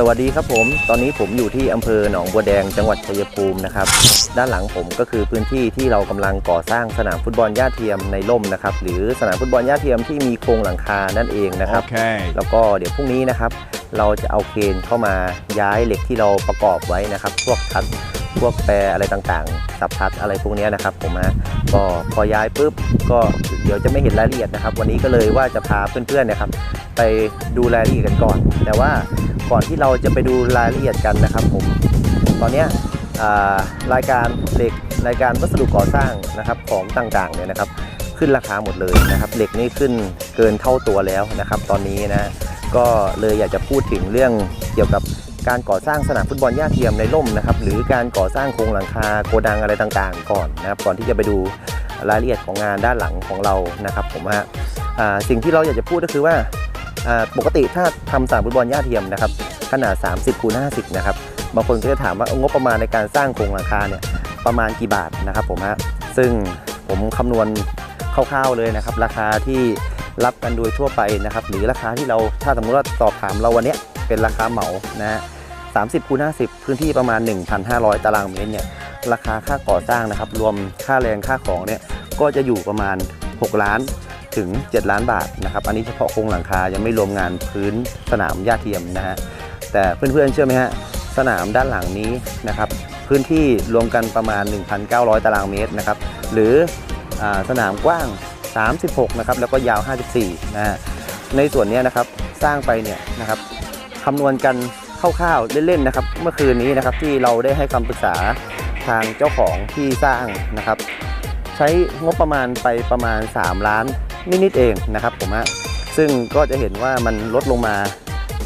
สวัสดีครับผม ตอนนี้ผมอยู่ที่อำเภอหนองบัวแดงจังหวัดชัยภูมินะครับ ด้านหลังผมก็คือพื้นที่ที่เรากำลังก่อสร้างสนามฟุตบอลหญ้าเทียมในร่มนะครับ หรือสนามฟุตบอลหญ้าเทียมที่มีโครงหลังคานั่นเองนะครับ Okay. แล้วก็เดี๋ยวพรุ่งนี้นะครับ เราจะเอาเครนเข้ามาย้ายเหล็กที่เราประกอบไว้นะครับ พวกทัด พวกแปรอะไรต่างๆ สับทัดอะไรพวกนี้นะครับผมนะก็พอย้ายปุ๊บก็เดี๋ยวจะไม่เห็นรายละเอียดนะครับ วันนี้ก็เลยว่าจะพาเพื่อนๆนะครับ ไปดูรายละเอียดกันก่อน แต่ว่าก่อนที่เราจะไปดูรายละเอียดกันนะครับ ผมตอนเนี้ยอ่ารายการเหล็กรายการวัสดุก่อสร้างนะครับของต่างๆเนี่ยนะครับขึ้นราคาหมดเลยนะครับเหล็กนี่ขึ้นเกินเท่าตัวแล้วนะครับ ตอนนี้นะก็เลยอยากจะพูดถึงเรื่องเกี่ยวกับ การก่อสร้างสนามฟุตบอลหญ้าเทียมในร่มนะครับ หรือการก่อสร้างโครงหลังคาโกดังอะไรต่างๆ ก่อนนะครับ ก่อนที่จะไปดูรายละเอียดของงานด้านหลังของเรานะครับ ผมฮะสิ่งที่เราอยากจะพูดก็คือว่าปกติถ้าทำสนามฟุตบอลหญ้าเทียมนะครับขนาด 30คูณ50 นะครับบางคนก็จะถามว่างบประมาณในการสร้างโครงหลังคาเนี่ยประมาณกี่บาทนะครับผมฮะซึ่งผมคำนวณคร่าวๆเลยนะครับ ราคาที่รับกันโดยทั่วไปนะครับ หรือราคาที่เราถ้าสมมติว่าสอบถามเราวันนี้เป็นราคาเหมานะฮะ 30คูณ50 พื้นที่ประมาณ 1,500 ตารางเมตรเนี่ยราคาค่าก่อสร้างนะครับรวมค่าแรงค่าของเนี่ยก็จะอยู่ประมาณ 6 ล้านถึง 7 ล้านบาทนะครับอันนี้เฉพาะโครงหลังคายังไม่รวมงานพื้นสนามหญ้าเทียมนะฮะแต่เพื่อนๆเชื่อไหมฮะสนามด้านหลังนี้นะครับพื้นที่รวมกันประมาณ 1,900 ตารางเมตรนะครับหรืออสนามกว้าง 36นะครับแล้วก็ยาว 54นะฮะในส่วนนี้นะครับสร้างไปเนี่ยนะครับคำนวณกัน คร่าวๆเล่นๆนะครับ เมื่อคืนนี้นะครับที่เราได้ให้คำปรึกษาทางเจ้าของที่สร้างนะครับ ใช้งบประมาณไปประมาณ 3 ล้านนิดๆเองนะครับผมฮะซึ่งก็จะเห็นว่ามันลดลงมา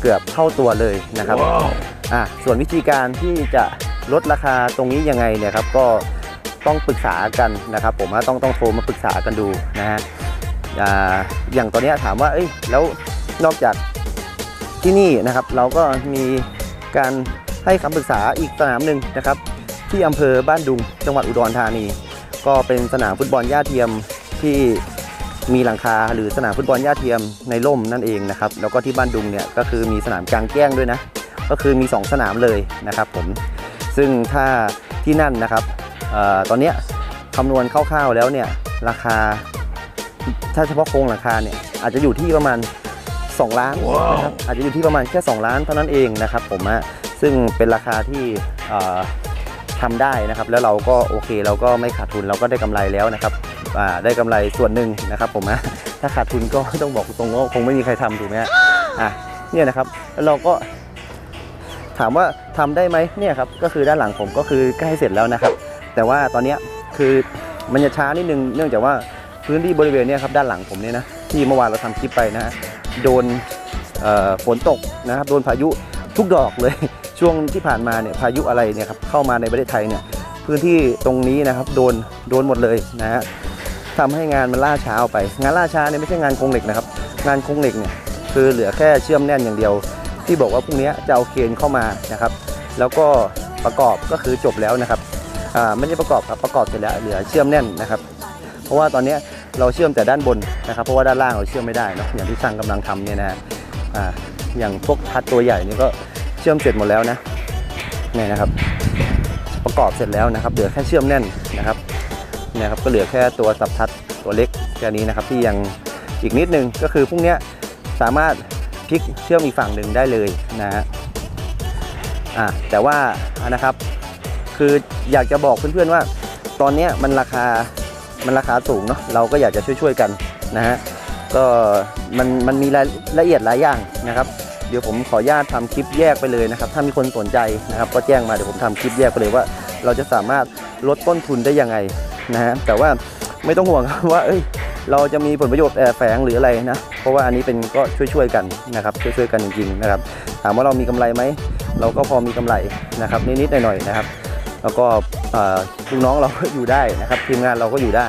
เกือบเท่าตัวเลยนะครับอะส่วนวิธีการที่จะลดราคาตรงนี้ยังไงเนี่ยครับก็ต้องปรึกษากันนะครับ ผมว่าต้องต้องโทรมาปรึกษากันดูนะฮะอ่าอย่างตอนเนี้ยถามว่าเอ้ยแล้วนอกจาก ที่นี่นะครับ เราก็มีการให้คำปรึกษาอีกสนามหนึ่งนะครับ ที่อำเภอบ้านดุงจังหวัดอุดรธานี ก็เป็นสนามฟุตบอลหญ้าเทียมที่มีหลังคาหรือสนามฟุตบอลหญ้าเทียมในร่มนั่นเองนะครับ แล้วก็ที่บ้านดุงเนี่ยก็คือมีสนามกลางแจ้งด้วยนะ ก็คือมี 2 สนามเลยนะครับผมซึ่งถ้าที่นั่นนะครับออตอนนี้คำนวณคร่าวๆแล้วเนี่ยราคา ถ้าเฉพาะโครงหลังคาเนี่ยอาจจะอยู่ที่ประมาณ 2 ล้านนะครับอาจจะอยู่ที่ประมาณแค่ 2 ล้านเท่านั้นเองนะครับผมฮะซึ่งเป็นราคาที่เอ่อทำได้นะครับแล้วเราก็โอเคเราก็ไม่ขาดทุนเราก็ได้กำไรแล้วนะครับอ่าได้กำไรส่วนหนึ่งนะครับผมฮะถ้าขาดทุนก็ต้องบอกตรงๆว่าคงไม่มีใครทำถูกไหมฮะอะเนี่ยนะครับแล้วเราก็ถามว่าทำได้ไหมเนี่ยครับก็คือด้านหลังผมก็คือใกล้เสร็จแล้วนะครับ แต่ว่าตอนเนี้ยคือมันจะช้านิดนึงเนื่องจากว่าพื้นที่บริเวณเนี้ยครับด้านหลังผมเนี่ยนะที่เมื่อวานเราทำคลิปไปนะฮะ โดนฝนตกนะครับโดนพายุทุกดอกเลย ช่วงที่ผ่านมาเนี่ยพายุอะไรเนี่ยครับเข้ามาในประเทศไทยเนี่ยพื้นที่ตรงนี้นะครับโดนโดนหมดเลยนะฮะทำให้งานมันล่าช้าออกไป งานล่าช้าเนี่ยไม่ใช่งานโครงเหล็กนะครับ งานโครงเหล็กเนี่ยคือเหลือแค่เชื่อมแน่นอย่างเดียว ที่บอกว่าพรุ่งนี้จะเอาเคนเข้ามานะครับ แล้วก็ประกอบก็คือจบแล้วนะครับอ่าไม่ได้ประกอบครับประกอบเสร็จแล้วเหลือเชื่อมแน่นนะครับ เพราะว่าตอนนี้ เราเชื่อมแต่ด้านบนนะครับเพราะว่าด้านล่างเราเชื่อมไม่ได้นะอย่างที่ช่างกำลังทำเนี่ยนะอ่าอย่างพวกทัดตัวใหญ่นี่ก็เชื่อมเสร็จหมดแล้วนะนี่นะครับ ประกอบเสร็จแล้วนะครับเหลือแค่เชื่อมแน่นนะครับนี่ครับก็เหลือแค่ตัวสับทัดตัวเล็กแค่นี้นะครับที่ยังอีกนิดนึงก็คือพรุ่งนี้สามารถพลิกเชื่อมอีกฝั่งหนึ่งได้เลยนะฮะอ่าแต่ว่านะครับคืออยากจะบอกเพื่อนๆว่า ตอนนี้มันราคา มันราคาสูงเนาะเราก็อยากจะช่วยๆกันนะฮะก็มันมันมีรายละเอียดหลายอย่างนะครับ เดี๋ยวผมขออนุญาตทำคลิปแยกไปเลยนะครับ ถ้ามีคนสนใจนะครับ ก็แจ้งมาเดี๋ยวผมทำคลิปแยกไปเลยว่า เราจะสามารถลดต้นทุนได้ยังไงนะฮะแต่ว่าไม่ต้องห่วงครับว่าเอ้ยเราจะมีผลประโยชน์แอบแฝงหรืออะไรนะ เพราะว่าอันนี้เป็นก็ช่วยๆกันนะครับ ช่วยๆกันจริงๆนะครับ ถามว่าเรามีกำไรไหม เราก็พอมีกำไรนะครับนิดๆหน่อยๆนะครับ แล้วก็ลูกน้องเราก็อยู่ได้นะครับทีมงานเราก็อยู่ได้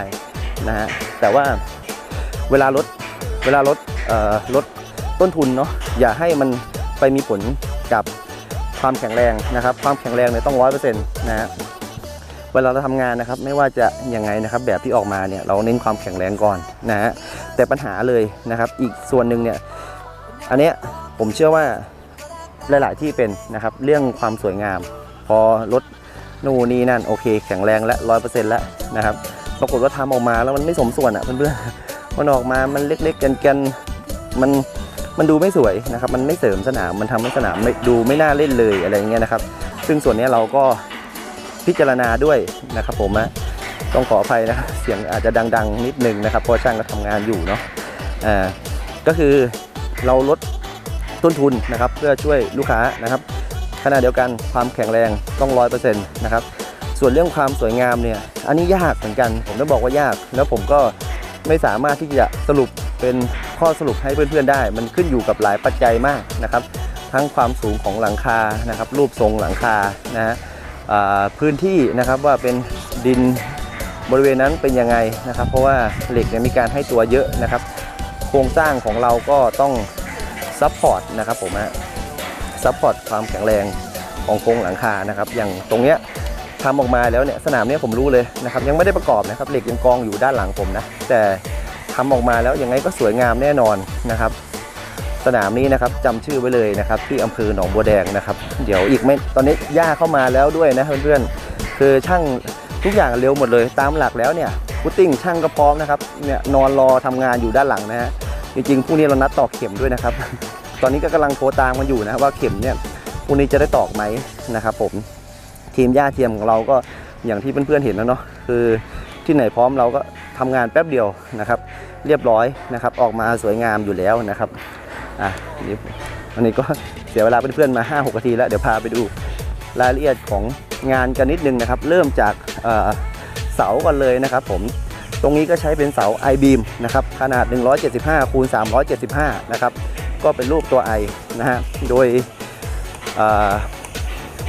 นะฮะแต่ว่าเวลาลดเวลาลดลดต้นทุนเนาะอย่าให้มันไปมีผลกับความแข็งแรงนะครับ ความแข็งแรงเนี่ยต้องร้อยเปอร์เซ็นต์นะฮะเวลาเราทำงานนะครับไม่ว่าจะยังไงนะครับแบบที่ออกมาเนี่ยเราเน้นความแข็งแรงก่อนนะฮะแต่ปัญหาเลยนะครับ อีกส่วนหนึ่งเนี่ยอันเนี้ยผมเชื่อว่าหลาย ๆ ที่เป็นนะครับเรื่องความสวยงาม พอรถ นู่นนี่นั่นโอเค แข็งแรงและร้อยเปอร์เซ็นต์แล้วนะครับปรากฏว่าทำออกมาแล้วมันไม่สมส่วนอะเพื่อนๆมันออกมามันเล็กๆกันๆมันมันดูไม่สวยนะครับ มันไม่เสริมสนามมันทำให้สนามไม่ดูไม่น่าเล่นเลยอะไรเงี้ยนะครับ ซึ่งส่วนนี้เราก็พิจารณาด้วยนะครับผมนะต้องขออภัยนะเสียงอาจจะดัง ๆ นิดนึงนะครับเพราะช่างก็ทำงานอยู่เนาะอ่าก็คือเราลดต้นทุนนะครับ เพื่อช่วยลูกค้านะครับ ขณะเดียวกันความแข็งแรงต้องร้อยเปอร์เซ็นต์นะครับส่วนเรื่องความสวยงามเนี่ยอันนี้ยากเหมือนกัน ผมต้องบอกว่ายาก แล้วผมก็ไม่สามารถที่จะสรุปเป็นข้อสรุปให้เพื่อนๆได้ มันขึ้นอยู่กับหลายปัจจัยมากนะครับ ทั้งความสูงของหลังคานะครับ รูปทรงหลังคานะฮะพื้นที่นะครับว่าเป็นดินบริเวณนั้นเป็นยังไงนะครับ เพราะว่าเหล็กเนี่ยมีการให้ตัวเยอะนะครับ โครงสร้างของเราก็ต้องซัพพอร์ตนะครับผมฮะ ซัพพอร์ตความแข็งแรงของโครงหลังคานะครับ อย่างตรงเนี้ยทำออกมาแล้วเนี่ยสนามเนี้ยผมรู้เลยนะครับ ยังไม่ได้ประกอบนะครับเหล็กยังกองอยู่ด้านหลังผมนะแต่ทำออกมาแล้วยังไงก็สวยงามแน่นอนนะครับ สนามนี้นะครับจำชื่อไว้เลยนะครับ ที่อำเภอหนองบัวแดงนะครับ เดี๋ยวอีกไม่ตอนนี้ย่าเข้ามาแล้วด้วยนะเพื่อนๆคือช่างทุกอย่างเร็วหมดเลยตามหลักแล้วเนี่ยพุตติ้งช่างก็พร้อมนะครับเนี่ยนอนรอทำงานอยู่ด้านหลังนะฮะจริงๆพรุ่งนี้เรานัดตอกเข็มด้วยนะครับ ตอนนี้ก็กำลังโทรตามมันอยู่นะว่าเข็มเนี่ยพรุ่งนี้จะได้ตอกไหมนะครับผมทีมย่าเทียมของเราก็อย่างที่เพื่อนๆเห็นแล้วเนาะคือที่ไหนพร้อมเราก็ทำงานแป๊บเดียวนะครับ เรียบร้อยนะครับ ออกมาสวยงามอยู่แล้วนะครับอะนี่วันนี้ก็เสียเวลาเพื่อนๆมา 5-6นาทีแล้วเดี๋ยวพาไปดูรายละเอียดของงานกันนิดนึงนะครับ เริ่มจากเอ่อเสาก่อนเลยนะครับผมตรงนี้ก็ใช้เป็นเสา i beam นะครับขนาด 175คูณ375 นะครับ ก็เป็นรูปตัว I นะฮะโดย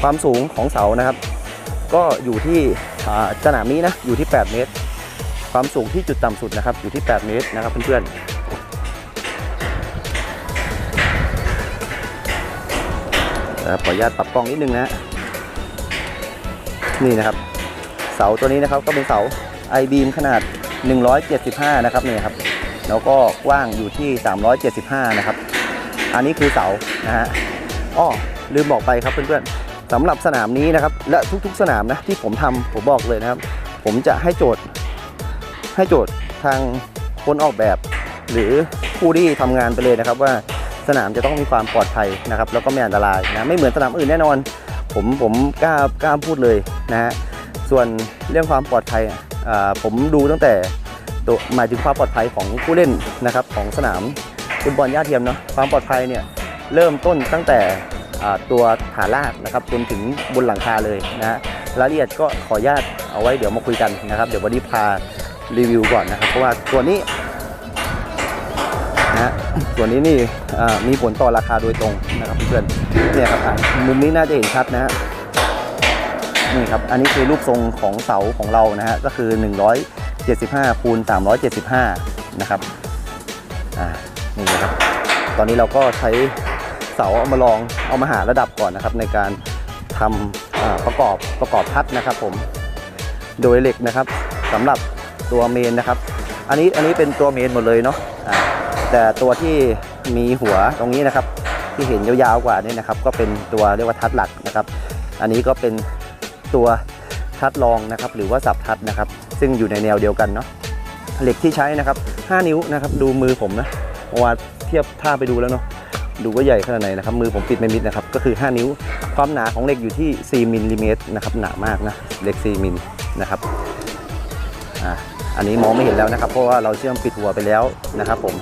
ความสูงของเสานะครับ ก็อยู่ที่สนามนี้นะอยู่ที่ 8 เมตร ความสูงที่จุดต่ำสุดนะครับอยู่ที่ 8 เมตรนะครับเพื่อนๆขออนุญาตปรับกล้องนิดนึงนะนี่นะครับ เสาตัวนี้นะครับก็เป็นเสา I beam ขนาด 175 นะครับนี่ครับ แล้วก็กว้างอยู่ที่ 375 นะครับ อันนี้คือเสานะฮะอ้อลืมบอกไปครับเพื่อนๆสำหรับสนามนี้นะครับ และทุกๆสนามนะที่ผมทำผมบอกเลยนะครับ ผมจะให้โจทย์ ให้โจทย์ทางคนออกแบบ หรือผู้ที่ทำงานไปเลยนะครับ ว่าสนามจะต้องมีความปลอดภัยนะครับ แล้วก็ไม่อันตรายนะไม่เหมือนสนามอื่นแน่นอน ผมผมกล้ากล้าพูดเลยนะฮะส่วนเรื่องความปลอดภัยอ่าผมดูตั้งแต่ตัวหมายถึงความปลอดภัยของผู้เล่นนะครับของสนาม ฟุตบอลย่าเทียมเนาะความปลอดภัยเนี่ยเริ่มต้นตั้งแต่ตัวฐานรากนะครับจนถึงบนหลังคาเลยนะฮะรายละเอียดก็ขออนุญาตเอาไว้เดี๋ยวมาคุยกันนะครับ เดี๋ยววันนี้พารีวิวก่อนนะครับ เพราะว่าตัวนี้นะฮะตัวนี้นี่มีผลต่อราคาโดยตรงนะครับเพื่อนเนี่ยครับมุมนี้น่าจะเห็นชัดนะฮะนี่ครับอันนี้คือรูปทรงของเสาของเรานะฮะก็คือ 175คูณ375 นะครับอ่า นี่นะครับ ตอนนี้เราก็ใช้เสาเอามาลองเอามาหาระดับก่อนนะครับ ในการทำประกอบประกอบพัดนะครับผมโดยเหล็กนะครับสำหรับตัวเมนนะครับ อันนี้อันนี้เป็นตัวเมนหมดเลยเนาะอ่าแต่ตัวที่มีหัวตรงนี้นะครับ ที่เห็นยาวๆกว่านี่นะครับ ก็เป็นตัวเรียกว่าทัดหลักนะครับ อันนี้ก็เป็นตัวทัดรองนะครับ หรือว่าสับทัดนะครับ ซึ่งอยู่ในแนวเดียวกันเนาะเหล็กที่ใช้นะครับ 5 นิ้วนะครับ ดูมือผมนะ อวาเทียบท่าไปดูแล้วเนาะดูว่าใหญ่ขนาดไหนนะครับมือผมปิดไม่มิดนะครับก็คือ 5 นิ้ว ความหนาของเหล็กอยู่ที่ 4มิลลิเมตรนะครับหนามากนะเหล็ก 4มิลนะครับอ่าอันนี้มองไม่เห็นแล้วนะครับ เพราะว่าเราเชื่อมปิดหัวไปแล้วนะครับผม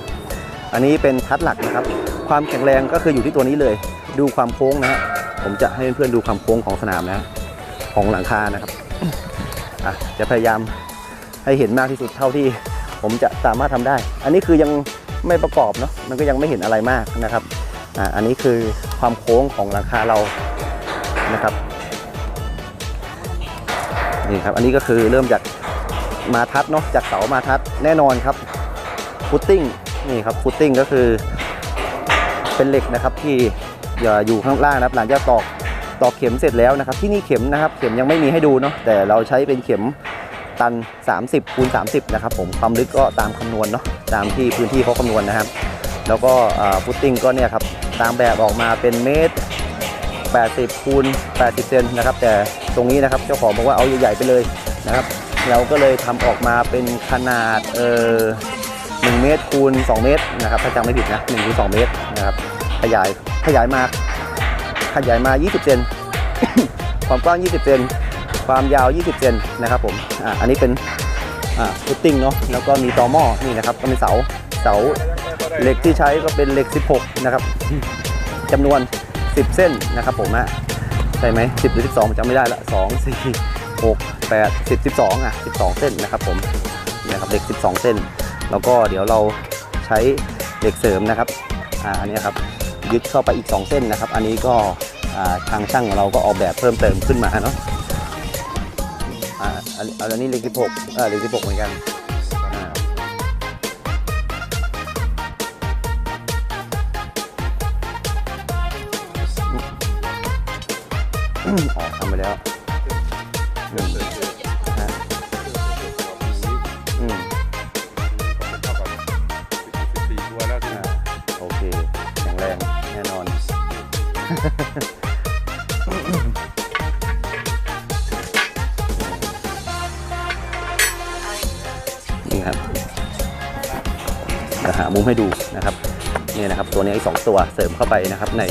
อันนี้เป็นทัดหลักนะครับ ความแข็งแรงก็คืออยู่ที่ตัวนี้เลย ดูความโค้งนะฮะผมจะให้เพื่อนๆดูความโค้งของสนามนะของหลังคานะครับอะจะพยายามให้เห็นมากที่สุดเท่าที่ผมจะสามารถทำได้ อันนี้คือยัง ไม่ประกอบเนาะมันก็ยังไม่เห็นอะไรมากนะครับอะอันนี้คือความโค้งของหลังคาเรานะครับนี่ครับอันนี้ก็คือเริ่มจากมาทัดเนาะจากเสามาทัดแน่นอนครับฟุตติ้งนี่ครับฟุตติ้งก็คือเป็นเหล็กนะครับที่อย่าอยู่ข้างล่างนะครับหลังจากตอกตอกเข็มเสร็จแล้วนะครับ ที่นี่เข็มนะครับ เข็มยังไม่มีให้ดูเนาะแต่เราใช้เป็นเข็ม ตัน 30คูณ30 นะครับผมความลึกก็ตามคำนวณเนาะตามที่พื้นที่เขาคำนวณนะครับ แล้วก็ฟุตติ้งก็เนี่ยครับตามแบบออกมาเป็นเมตร 80คูณ80 เซนนะครับ แต่ตรงนี้นะครับเจ้าของบอกว่าเอาใหญ่ๆไปเลยนะครับ เราก็เลยทำออกมาเป็นขนาดเออ1เมตรคูณ2 เมตรนะครับถ้าจำไม่ผิดนะ1คูณ2เมตรนะครับขยายขยายมาขยายมา 20 เซนความกว้าง 20 เซน ความยาว 20 เซนนะครับผมอ่าอันนี้เป็นอ่าฟุตติ้งเนาะแล้วก็มีตอหม้อนี่นะครับก็เป็นเสาเสาเหล็กที่ใช้ก็เป็นเหล็ก 16 นะครับจำนวน 10 เส้นนะครับผมอะใช่ไหม10หรือ12ผมจำไม่ได้ละ2 4 6 8 10 12อะ12เส้นนะครับผมนี่นะครับเหล็ก12เส้น แล้วก็เดี๋ยวเราใช้เหล็กเสริมนะครับอ่าอันนี้ครับยึดเข้าไปอีก2เส้นนะครับ อันนี้ก็ทางช่างของเราก็ออกแบบเพิ่มเติมขึ้นมาเนาะ อันอันนี้เลขสิบหกเออเลขสิบหกเหมือนกันออกทำไปแล้ว มุมให้ดูนะครับนี่นะครับตัวนี้อีกสองตัวเสริมเข้าไปนะครับ ใน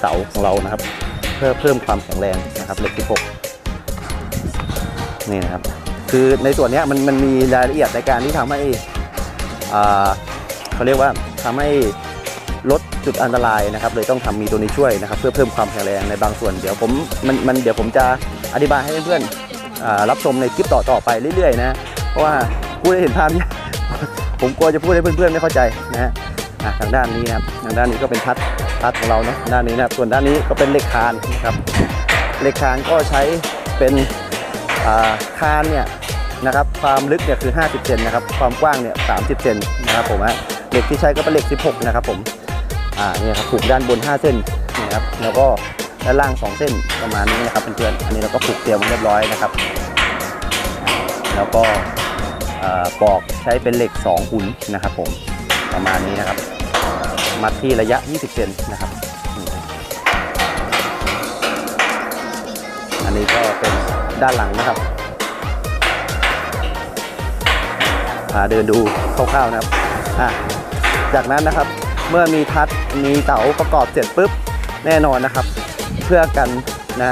เสาของเรานะครับ เพื่อเพิ่มความแข็งแรงนะครับเล็ก16นี่นะครับ คือในส่วนนี้มันมันมีรายละเอียดในการที่ทำให้อ่าเขาเรียกว่าทำให้ลดจุดอันตรายนะครับเลยต้องทำมีตัวนี้ช่วยนะครับ เพื่อเพิ่มความแข็งแรงในบางส่วนเดี๋ยวผมมันมันเดี๋ยวผมจะอธิบายให้เพื่อนๆรับชมในคลิปต่อๆไปเรื่อยๆนะเพราะว่าพูดให้เห็นภาพเนี่ย ผมกลัวจะพูดให้เพื่อนๆไม่เข้าใจนะฮะอะทางด้านนี้นะครับทางด้านนี้ก็เป็นพัดพัดของเราเนาะด้านนี้นะครับส่วนด้านนี้ก็เป็นเหล็กคานนะครับเหล็กคานก็ใช้เป็นอ่าคานเนี่ยนะครับความลึกเนี่ยคือ 50 เซนนะครับความกว้างเนี่ย 30 เซนนะครับผมฮะเหล็กที่ใช้ก็เป็นเหล็ก 16 นะครับผมอ่าเนี่ยครับผูกด้านบน 5 เส้นนะครับแล้วก็ด้านล่าง 2 เส้นประมาณนี้นะครับเพื่อนๆอันนี้เราก็ผูกเตรียมไว้เรียบร้อยนะครับ แล้วก็ ปอกใช้เป็นเหล็ก 2 หุ่นนะครับผมประมาณนี้นะครับ มัดที่ระยะ 20เซนนะครับ อันนี้ก็เป็นด้านหลังนะครับพาเดินดูคร่าวๆนะครับอะจากนั้นนะครับเมื่อมีทัดมีเสาประกอบเสร็จปุ๊บแน่นอนนะครับ เพื่อกันนะ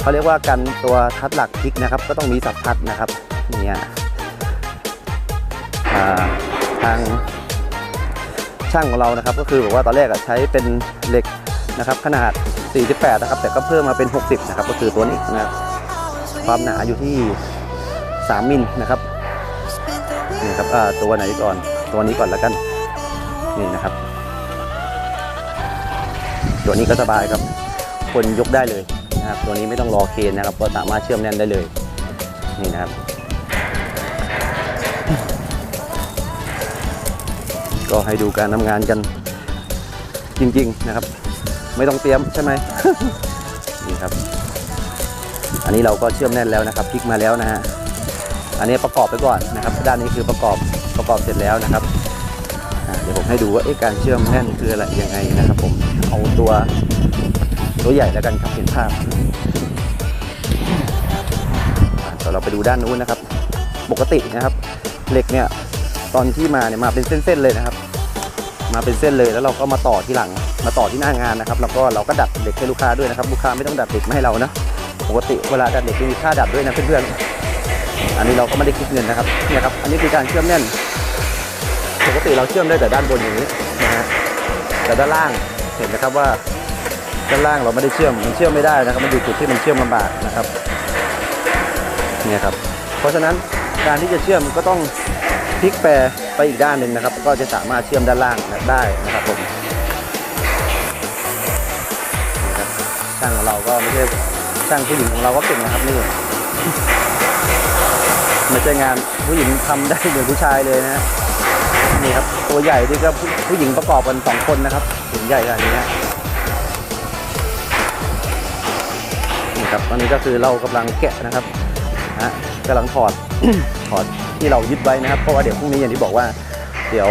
เขาเรียกว่ากันตัวทัดหลักพลิกนะครับ ก็ต้องมีสับทัดนะครับเนี่ยอ่า ทางช่างของเรานะครับ ก็คือบอกว่าตอนแรกใช้เป็นเหล็กนะครับ ขนาด 48 นะครับ แต่ก็เพิ่มมาเป็น 60 นะครับ ก็คือตัวนี้นะครับความหนาอยู่ที่ 3 มิลนะครับนี่ครับตัวไหนก่อนตัวนี้ก่อนแล้วกันนี่นะครับ ตัวนี้ก็สบายครับคนยกได้เลยนะครับ ตัวนี้ไม่ต้องรอเคนนะครับ ก็สามารถเชื่อมแน่นได้เลยนี่นะครับ ก็ให้ดูการทำงานกันจริง ๆ นะครับ ไม่ต้องเตรียมใช่ไหมนี่ครับ อันนี้เราก็เชื่อมแน่นแล้วนะครับพลิกมาแล้วนะฮะอันนี้ประกอบไปก่อนนะครับ ด้านนี้คือประกอบประกอบเสร็จแล้วนะครับเดี๋ยวผมให้ดูว่าการเชื่อมแน่นคืออะไรยังไงนะครับ ผมเอาตัวตัวใหญ่แล้วกันครับเห็นภาพเดี๋ยวเราไปดูด้านนู้นนะครับ ปกตินะครับเหล็กเนี่ย ตอนที่มาเนี่ยมาเป็นเส้นๆเลยนะครับ มาเป็นเส้นเลยแล้วเราก็มาต่อที่หลัง มาต่อที่หน้างานนะครับ แล้วก็เราก็ดัดเหล็กให้ลูกค้าด้วยนะครับ ลูกค้าไม่ต้องดัดเหล็กมาให้เรานะปกติเวลาดัดเหล็กมีค่าดัดด้วยนะเพื่อนๆอันนี้เราก็ไม่ได้คิดเงินนะครับเนี่ยครับอันนี้คือการเชื่อมแน่นปกติเราเชื่อมได้แต่ด้านบนอย่างนี้นะฮะแต่ด้านล่างเห็นนะครับว่าด้านล่างเราไม่ได้เชื่อมมันเชื่อมไม่ได้นะครับมันอยู่จุดที่มันเชื่อมลำบากนะครับเนี่ยครับเพราะฉะนั้นการที่จะเชื่อมก็ต้อง พลิกแปรไปอีกด้านหนึ่งนะครับ ก็จะสามารถเชื่อมด้านล่างได้นะครับผมช่างของเราก็ไม่ใช่ช่างผู้หญิงของเราก็เก่งนะครับนี่ไม่ใช่งานผู้หญิงทำได้เหมือนผู้ชายเลยนะนี่ครับตัวใหญ่นี่ก็ผู้หญิงประกอบกันสองคนนะครับถึงใหญ่ขนาดนี้ฮะนี่ครับตอนนี้ก็คือเรากำลังแกะนะครับนะฮะกำลังถอดถอด ที่เรายึดไว้นะครับ เพราะว่าเดี๋ยวพรุ่งนี้อย่างที่บอกว่า เดี๋ยว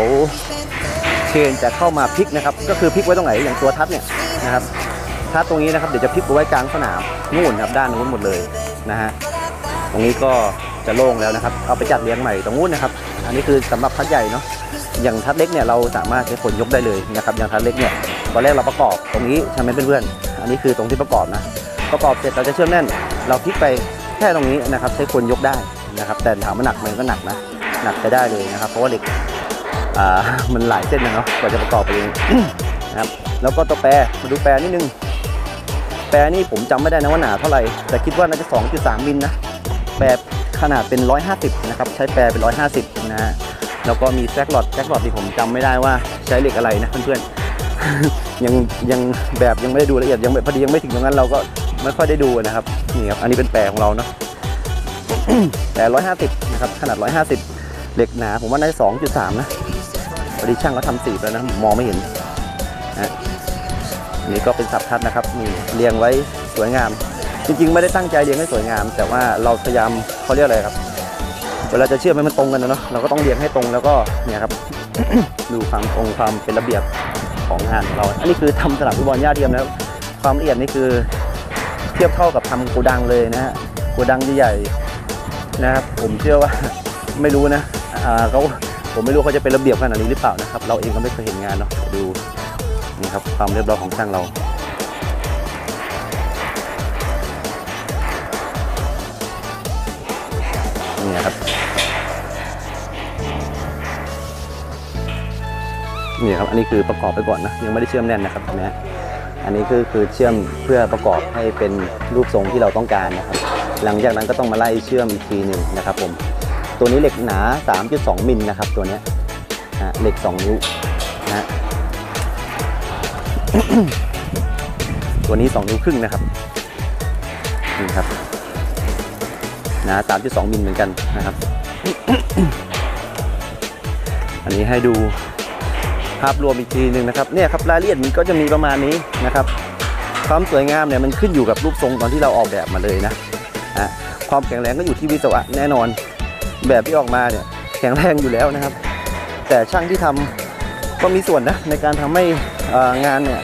เชนจะเข้ามาพลิกนะครับ ก็คือพลิกไว้ตรงไหนอย่างตัวทัดเนี่ยนะครับถ้าตรงนี้นะครับเดี๋ยวจะพลิกไปไว้กลางสนามนู่นครับด้านนู้นหมดเลยนะฮะตรงนี้ก็จะโล่งแล้วนะครับ เอาไปจัดเลี้ยงใหม่ตรงนู้นนะครับ อันนี้คือสำหรับทัดใหญ่เนาะอย่างทัดเล็กเนี่ยเราสามารถใช้คนยกได้เลยนะครับอย่างทัดเล็กเนี่ยตอนแรกเราประกอบตรงนี้ใช่ไหมเพื่อนๆอันนี้คือตรงที่ประกอบนะประกอบเสร็จเราจะเชื่อมแน่น เราพลิกไปแค่ตรงนี้นะครับใช้คนยกได้ นะครับ แต่ถามว่าหนักไหมก็หนักนะ หนักใช้ได้เลยนะครับ เพราะว่าเหล็กอ่ามันหลายเส้นนะเนาะ กว่าจะประกอบไปเองนะครับ แล้วก็ตัวแปร มาดูแปรนิดนึง แปรนี่ผมจำไม่ได้นะว่าหนาเท่าไหร่ แต่คิดว่าน่าจะ 2.3 มิลนะ แปรขนาดเป็น 150 นะครับ ใช้แปรเป็น 150 นะฮะ แล้วก็มีแจ็คหลอดแจ็คหลอดที่ผมจำไม่ได้ว่าใช้เหล็กอะไรนะเพื่อนๆ ยังยังแบบยังไม่ได้ดูละเอียดยังพอดียังไม่ถึงตรงนั้นเราก็ไม่ค่อยได้ดูนะครับ นี่ครับ อันนี้เป็นแปรของเราเนาะ แปร150 นะครับ ขนาด 150 เหล็กหนา ผมว่าน่าจะ2.3 นะพอดีช่างเขาทำสีแล้วนะ มองไม่เห็นอันนี้ก็เป็นสับทัดนะครับนี่เรียงไว้สวยงาม จริง ๆ ไม่ได้ตั้งใจเรียงให้สวยงาม แต่ว่าเราพยายามเขาเรียกอะไรครับ เวลาจะเชื่อมให้มันตรงกันนะเนาะ เราก็ต้องเรียงให้ตรงแล้วก็เนี่ยครับ ดูความตรงความเป็นระเบียบของงานของเรา อันนี้คือทำสนามฟุตบอลหญ้าเทียมแล้ว ความละเอียดนี่คือ เทียบเท่ากับทำโกดังเลยนะฮะโกดังใหญ่ๆ นะครับ ผมเชื่อว่าไม่รู้นะอ่าเขาผมไม่รู้เขาจะเป็นระเบียบขนาดนี้หรือเปล่านะครับ เราเองก็ไม่เคยเห็นงานเนาะดูนี่ครับความเรียบร้อยของช่างเรานี่ครับนี่ครับ อันนี้คือประกอบไปก่อนนะ ยังไม่ได้เชื่อมแน่นนะครับนเนี้อันนี้คือคือเชื่อมเพื่อประกอบให้เป็นรูปทรงที่เราต้องการนะครับ หลังจากนั้นก็ต้องมาไล่เชื่อมอีกทีหนึ่งนะครับผมตัวนี้เหล็กหนา 3.2 มิลนะครับตัวนี้นะเหล็ก 2 นิ้วนะตัวนี้ 2 นิ้วครึ่งนะครับนี่ครับหนา 3.2 มิลเหมือนกันนะครับ อันนี้ให้ดูภาพรวมอีกทีหนึ่งนะครับเนี่ยครับรายละเอียดมันก็จะมีประมาณนี้นะครับ ความสวยงามเนี่ยมันขึ้นอยู่กับรูปทรงตอนที่เราออกแบบมาเลยนะ ความแข็งแรงก็อยู่ที่วิศวะแน่นอน แบบที่ออกมาเนี่ยแข็งแรงอยู่แล้วนะครับ แต่ช่างที่ทำก็มีส่วนนะในการทำให้งานเนี่ย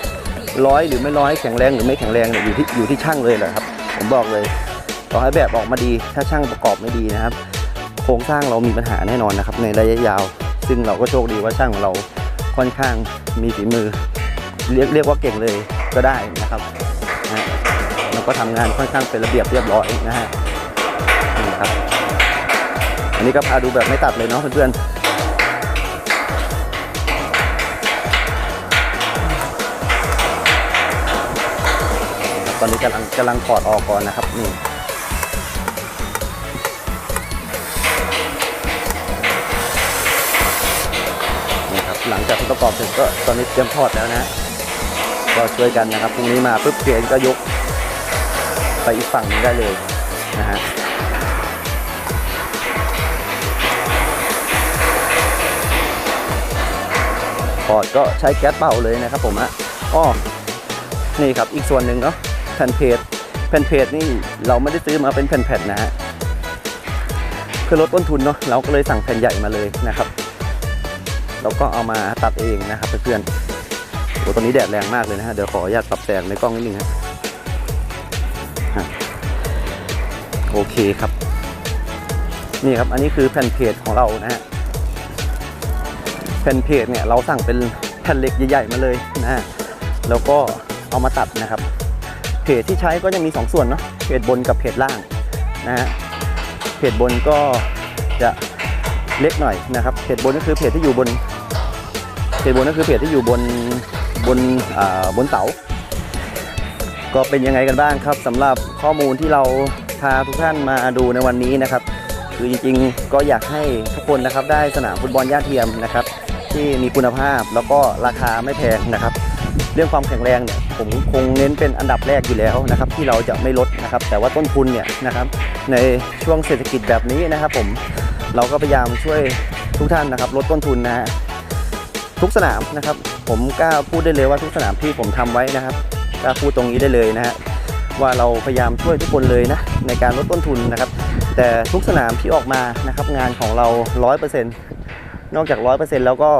ร้อยหรือไม่ร้อยแข็งแรงหรือไม่แข็งแรงเนี่ยอยู่ที่อยู่ที่ช่างเลยแหละครับ ผมบอกเลยต่อให้แบบออกมาดีถ้าช่างประกอบไม่ดีนะครับ โครงสร้างเรามีปัญหาแน่นอนนะครับในระยะยาว ซึ่งเราก็โชคดีว่าช่างของเราค่อนข้างมีฝีมือ เรียกเรียกว่าเก่งเลยก็ได้นะครับ ก็ทำงานค่อนข้างเป็นระเบียบเรียบร้อยนะฮะนี่ครับ อันนี้ก็พาดูแบบไม่ตัดเลยเนาะเพื่อนๆตอนนี้กำลังกำลังถอดออกก่อนนะครับนี่นี่ครับหลังจากที่ประกอบเสร็จก็ตอนนี้เตรียมถอดแล้วนะก็ช่วยกันนะครับพรุ่งนี้มาปุ๊บเกรนก็ยก ไปอีกฝั่งนึงได้เลยนะฮะพอร์ตก็ใช้แก๊สเป่าเลยนะครับผมอะอ้อนี่ครับอีกส่วนหนึ่งเนาะแผ่นเพจแผ่นเพจนี่เราไม่ได้ซื้อมาเป็นแผ่นๆนะฮะเพื่อลดต้นทุนเนาะเราก็เลยสั่งแผ่นใหญ่มาเลยนะครับเราก็เอามาตัดเองนะครับเพื่อนๆโอ้ตอนนี้แดดแรงมากเลยนะฮะเดี๋ยวขออนุญาตปรับแสงในกล้องนิดนึงฮะ โอเคครับ นี่ครับอันนี้คือแผ่นเพจของเรานะฮะแผ่นเพจเนี่ยเราสั่งเป็นแผ่นเหล็กใหญ่ๆมาเลยนะฮะแล้วก็เอามาตัดนะครับ เพจที่ใช้ก็จะมี 2 ส่วนเนาะเพจบนกับเพจล่างนะฮะเพจบนก็จะเล็กหน่อยนะครับเพจบนก็คือเพจที่อยู่บนเพจบนก็คือเพจที่อยู่บนบนอ่าบนเสาก็เป็นยังไงกันบ้างครับสำหรับข้อมูลที่เรา พาทุกท่านมาดูในวันนี้นะครับ คือจริงๆ ก็อยากให้ทุกคนนะครับได้สนามฟุตบอลย่าเทียมนะครับ ที่มีคุณภาพแล้วก็ราคาไม่แพงนะครับ เรื่องความแข็งแรงเนี่ยผมคงเน้นเป็นอันดับแรกอยู่แล้วนะครับ ที่เราจะไม่ลดนะครับ แต่ว่าต้นทุนเนี่ยนะครับในช่วงเศรษฐกิจแบบนี้นะครับ ผมเราก็พยายามช่วยทุกท่านนะครับ ลดต้นทุนนะฮะทุกสนามนะครับ ผมกล้าพูดได้เลยว่าทุกสนามที่ผมทำไว้นะครับกล้าพูดตรงนี้ได้เลยนะฮะ ว่าเราพยายามช่วยทุกคนเลยนะในการลดต้นทุนนะครับ แต่ทุกสนามที่ออกมานะครับงานของเรา 100%นอกจาก 100%แล้วก็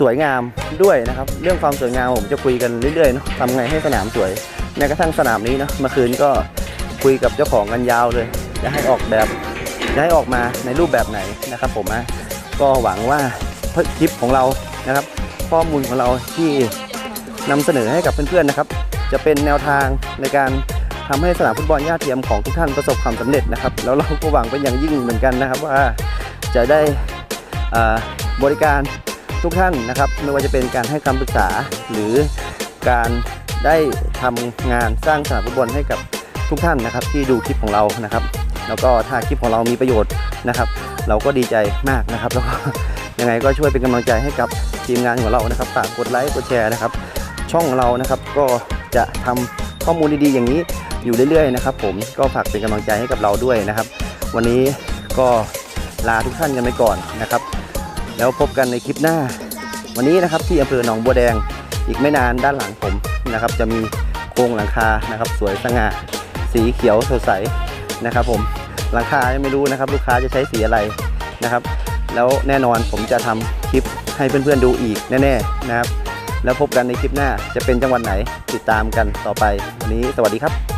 สวยงามด้วยนะครับ เรื่องความสวยงามผมจะคุยกันเรื่อยๆเนาะทำไงให้สนามสวยแม้กระทั่งสนามนี้เนาะเมื่อคืนก็คุยกับเจ้าของกันยาวเลย จะให้ออกแบบจะให้ออกมาในรูปแบบไหนนะครับ ผมนะก็หวังว่าคลิปของเรานะครับ ข้อมูลของเราที่นำเสนอให้กับเพื่อนๆนะครับ จะเป็นแนวทางในการทำให้สนามฟุตบอลย่าเทียมของทุกท่านประสบความสำเร็จนะครับ แล้วเราก็หวังเป็นอย่างยิ่งเหมือนกันนะครับ ว่าจะได้บริการทุกท่านนะครับ ไม่ว่าจะเป็นการให้คำปรึกษาหรือการได้ทำงานสร้างสนามฟุตบอลให้กับทุกท่านนะครับ ที่ดูคลิปของเรานะครับ แล้วก็ถ้าคลิปของเรามีประโยชน์นะครับ เราก็ดีใจมากนะครับ แล้วก็ยังไงก็ช่วยเป็นกำลังใจให้กับทีมงานของเรานะครับฝากกดไลค์กดแชร์นะครับ ช่องเรานะครับก็ จะทำข้อมูลดีๆอย่างนี้อยู่เรื่อยๆนะครับผมก็ฝากเป็นกำลังใจให้กับเราด้วยนะครับ วันนี้ก็ลาทุกท่านกันไปก่อนนะครับ แล้วพบกันในคลิปหน้า วันนี้นะครับที่อำเภอหนองบัวแดงอีกไม่นานด้านหลังผมนะครับ จะมีโครงหลังคานะครับ สวยสง่าสีเขียวสดใสนะครับ ผมหลังคายังไม่รู้นะครับ ลูกค้าจะใช้สีอะไรนะครับ แล้วแน่นอนผมจะทำคลิปให้เพื่อนๆดูอีกแน่ๆนะครับ แล้วพบกันในคลิปหน้าจะเป็นจังหวัดไหนติดตามกันต่อไปวันนี้สวัสดีครับ